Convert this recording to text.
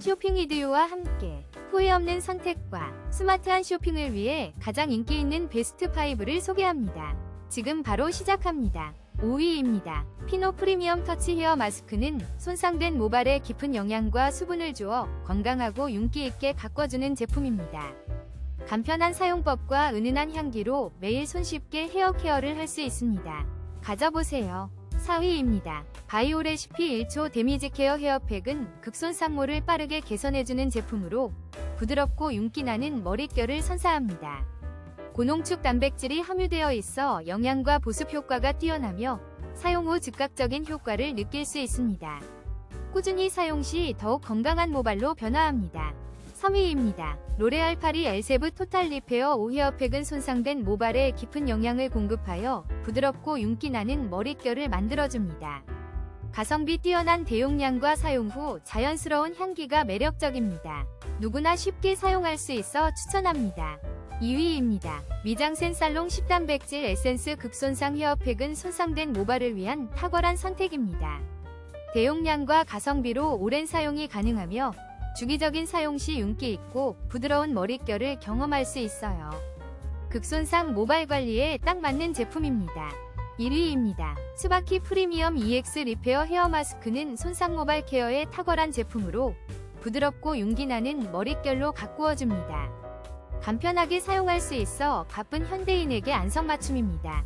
쇼핑 이디오와 함께 후회 없는 선택과 스마트한 쇼핑을 위해 가장 인기 있는 베스트 5를 소개합니다. 지금 바로 시작합니다. 5위입니다. 피노 프리미엄 터치 헤어 마스크는 손상된 모발에 깊은 영양과 수분을 주어 건강하고 윤기 있게 가꿔주는 제품입니다. 간편한 사용법과 은은한 향기로 매일 손쉽게 헤어 케어를 할 수 있습니다. 가져보세요. 4위입니다. 바이오 레시피 1초 데미지 케어 헤어팩은 극손상모를 빠르게 개선해주는 제품으로 부드럽고 윤기나는 머릿결을 선사합니다. 고농축 단백질이 함유되어 있어 영양과 보습 효과가 뛰어나며 사용 후 즉각적인 효과를 느낄 수 있습니다. 꾸준히 사용 시 더욱 건강한 모발로 변화합니다. 3위입니다. 로레알 파리 엘세브 토탈 리페어 5 헤어팩은 손상된 모발에 깊은 영양을 공급하여 부드럽고 윤기 나는 머릿결을 만들어줍니다. 가성비 뛰어난 대용량과 사용 후 자연스러운 향기가 매력적입니다. 누구나 쉽게 사용할 수 있어 추천합니다. 2위입니다. 미장센 살롱 10단 백질 에센스 극손상 헤어팩은 손상된 모발을 위한 탁월한 선택입니다. 대용량과 가성비로 오랜 사용이 가능하며 주기적인 사용 시 윤기 있고 부드러운 머릿결을 경험할 수 있어요. 극손상 모발 관리에 딱 맞는 제품입니다. 1위입니다. 스바키 프리미엄 EX 리페어 헤어 마스크는 손상 모발 케어에 탁월한 제품으로 부드럽고 윤기나는 머릿결로 가꾸어줍니다. 간편하게 사용할 수 있어 바쁜 현대인에게 안성맞춤입니다.